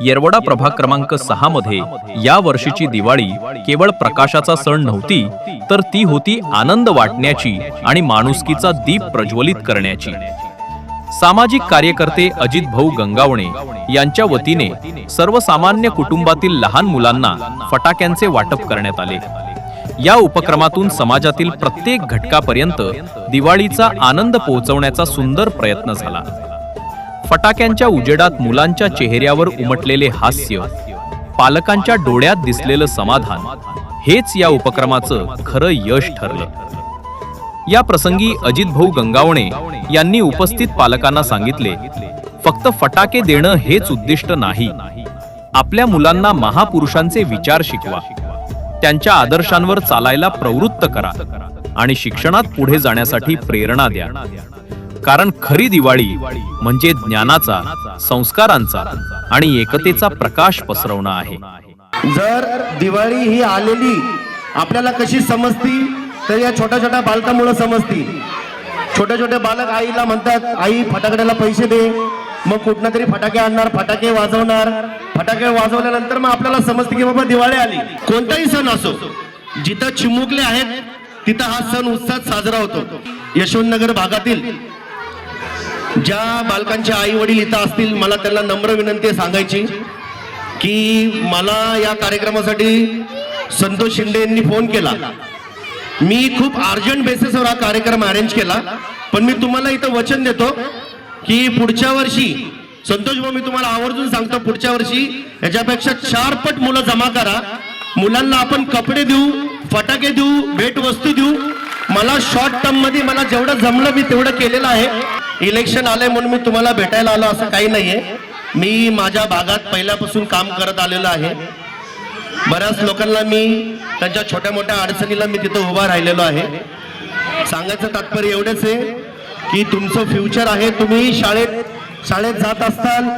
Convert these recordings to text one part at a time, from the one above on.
येरवडा प्रभाग क्रमांक सहा मध्ये या वर्षीची दिवाळी केवळ प्रकाशाचा सण नव्हती तर ती होती आनंद वाटण्याची आणि माणुसकीचा दीप प्रज्वलित करण्याची. सामाजिक कार्यकर्ते अजित भाऊ गंगावणे यांच्या वतीने सर्वसामान्य कुटुंबातील लहान मुलांना फटाक्यांचे वाटप करण्यात आले. या उपक्रमातून समाजातील प्रत्येक घटकापर्यंत दिवाळीचा आनंद पोहोचवण्याचा सुंदर प्रयत्न झाला. फटाक्यांच्या उजेडात मुलांच्या चेहऱ्यावर उमटलेले हास्य पालकांच्या डोळ्यात दिसलेलं समाधान हेच या उपक्रमाचं खरं यश ठरलं. या प्रसंगी अजित भाऊ गंगावणे यांनी उपस्थित पालकांना सांगितले फक्त फटाके देणं हेच उद्दिष्ट नाही. आपल्या मुलांना महापुरुषांचे विचार शिकवा. त्यांच्या आदर्शांवर चालायला प्रवृत्त करा आणि शिक्षणात पुढे जाण्यासाठी प्रेरणा द्या. कारण खरी दिवाळी म्हणजे ज्ञानाचा संस्कारांचा आणि एकतेचा प्रकाश पसरवणं आहे. जर दिवाळी ही आलेली आपल्याला कशी समजती तर या छोट्या छोट्या बालकामुळे समजती. छोटे छोटे बालक आईला म्हणतात आई फटाकड्याला पैसे दे. मग कुठनं तरी फटाके आणणार फटाके वाजवणार. फटाके वाजवल्यानंतर मग आपल्याला समजते की बाबा दिवाळी आली. कोणताही सण असो जिथं चिमुकले आहेत तिथं हा सण उत्साहात साजरा होतो. यशवंतनगर भागातील ज्या बालकांचे आई वडील इथं असतील मला त्यांना नम्र विनंती सांगायची की मला या कार्यक्रमासाठी संतोष शिंदे यांनी फोन केला. मी खूप अर्जंट बेसिसवर हा कार्यक्रम अरेंज केला पण मी तुम्हाला इथं वचन देतो की पुढच्या वर्षी संतोष भाऊ मी तुम्हाला आवर्जून सांगतो पुढच्या वर्षी याच्यापेक्षा चार पट मुलं जमा करा. मुलांना आपण कपडे देऊ फटाके देऊ भेट वस्तू देऊ. मला शॉर्ट टर्ममध्ये मला जेवढं जमलं मी तेवढं केलेलं आहे. इलेक्शन आले म्हणून मी तुम्हाला भेटायला आलो असं काही नाहीये. मी माझ्या भागात पहिल्यापासून काम करत आलेलो आहे. बऱ्याच लोकांना मी त्यांच्या छोट्या मोठ्या अडचणीला मी तिथं उभा राहिलेलो आहे. सांगायचं तात्पर्य एवढंच आहे की तुमचं फ्युचर आहे तुम्ही शाळेत शाळेत जात असताल.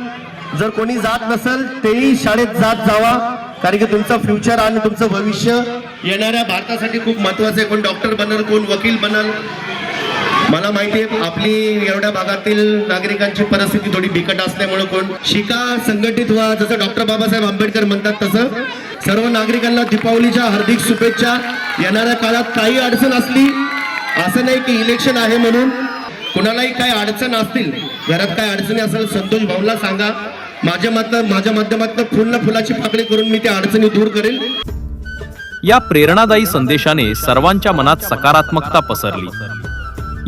जर कोणी जात नसेल तेही शाळेत जात जावा. कारण की तुमचं फ्युचर आणि तुमचं भविष्य येणाऱ्या भारतासाठी खूप महत्वाचं आहे. कोण डॉक्टर बनल कोण वकील बनल मला माहिती आहे आपली एवढ्या भागातील नागरिकांची परिस्थिती थोडी बिकट असल्यामुळे कोण शिका संघटित व्हा जसं डॉक्टर बाबासाहेब आंबेडकर म्हणतात तसं. सर्व नागरिकांना दीपावलीच्या हार्दिक शुभेच्छा. येणाऱ्या काळात काही अडचण असली असं नाही की इलेक्शन आहे म्हणून. कुणालाही काही अडचण असतील घरात काही अडचणी असेल संतोष भाऊला सांगा. माझ्या मात माझ्या माध्यमातून फुल फुलाची पाकळी करून मी त्या अडचणी दूर करेल. या प्रेरणादायी संदेशाने सर्वांच्या मनात सकारात्मकता पसरली.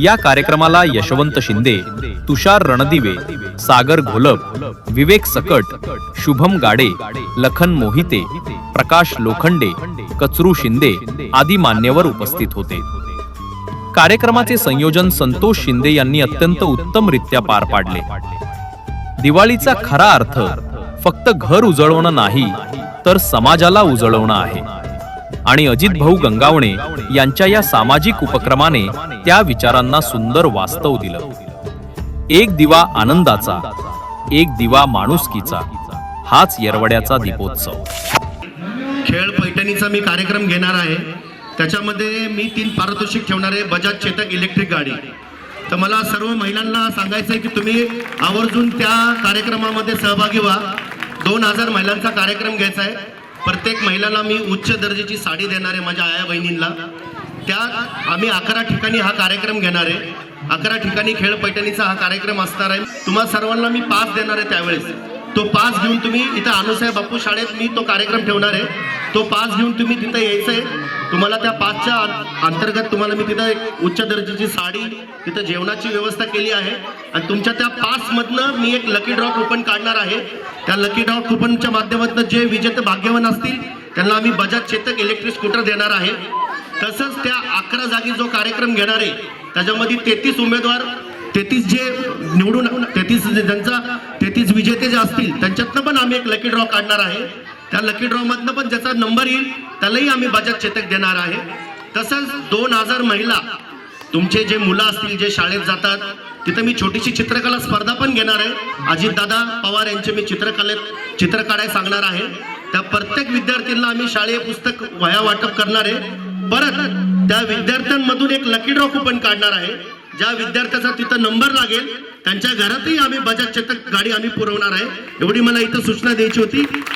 या कार्यक्रमाला यशवंत शिंदे तुषार रणदिवे सागर घोलप विवेक सकट शुभम गाडे लखन मोहिते प्रकाश लोखंडे कचरू शिंदे आदी मान्यवर उपस्थित होते. कार्यक्रमाचे संयोजन संतोष शिंदे यांनी अत्यंत उत्तमरित्या पार पाडले. दिवाळीचा खरा अर्थ फक्त घर उजळवणं नाही तर समाजाला उजळवणं आहे. आणि अजित भाऊ गंगावणे यांच्या या सामाजिक उपक्रमाने त्या विचारांना सुंदर वास्तव दिलं. एक दिवा आनंदाचा एक दिवा माणुसकीचा हाच येरवड्याचा दीपोत्सव. खेळ पैठणीचा मी कार्यक्रम घेणार आहे. त्याच्यामध्ये मी तीन पारितोषिक ठेवणार आहे बजाज चेतक इलेक्ट्रिक गाडी. तर मला सर्व महिलांना सांगायचं आहे की तुम्ही आवर्जून त्या कार्यक्रमामध्ये सहभागी व्हा. दोन हजार महिलांचा कार्यक्रम घ्यायचा आहे. प्रत्येक महिलाला मी उच्च दर्जाची साडी देणार आहे माझ्या आया बहिणींना त्यात आम्ही अकरा ठिकाणी हा कार्यक्रम घेणार आहे. अकरा ठिकाणी खेळ पैठणीचा हा कार्यक्रम असणार आहे. तुम्हा सर्वांना मी पास देणार आहे त्यावेळेस. तो पास घेऊन तुम्ही इथं अनुसाहेब बापू शाळेत मी तो कार्यक्रम ठेवणार आहे. तो पास घेऊन तुम्ही तिथं यायचं आहे. तुम्हाला त्या पाचच्या अंतर्गत तुम्हाला मी तिथं एक उच्च दर्जाची साडी तिथं जेवणाची व्यवस्था केली आहे. आणि तुमच्या त्या पासमधनं मी एक लकी ड्रॉ कुपन काढणार आहे. त्या लकी ड्रॉ कुपनच्या माध्यमातून जे विजेते भाग्यवान असतील त्यांना आम्ही बजाज चेतक इलेक्ट्रिक स्कूटर देणार आहे. तसंच त्या अकरा जागी जो कार्यक्रम घेणार आहे त्याच्यामध्ये तेहतीस उमेदवार तेहतीस जे निवडून तेहतीस ज्यांचा तेहतीस विजेते जे असतील त्यांच्यातनं पण आम्ही एक लकी ड्रॉ काढणार आहे. त्या लकी ड्रॉमधनं पण ज्याचा नंबर येईल त्यालाही आम्ही बचत चेतक देणार आहे. तसंच दोन हजार महिला तुमचे जे मुलं असतील जे शाळेत जातात तिथं मी छोटीशी चित्रकला स्पर्धा पण घेणार आहे. अजितदादा पवार यांचे मी चित्रकलेत चित्र काढायला सांगणार आहे. त्या प्रत्येक विद्यार्थ्यांना आम्ही शाळेय पुस्तक वया वाटप करणार आहे. परत त्या विद्यार्थ्यांमधून एक लकी ड्रॉ कुपन काढणार आहे. ज्या विद्यार्थ्याचा तिथं नंबर लागेल त्यांच्या घरातही आम्ही बजाज चेतक गाडी आम्ही पुरवणार आहे. एवढी मला इथं सूचना द्यायची होती.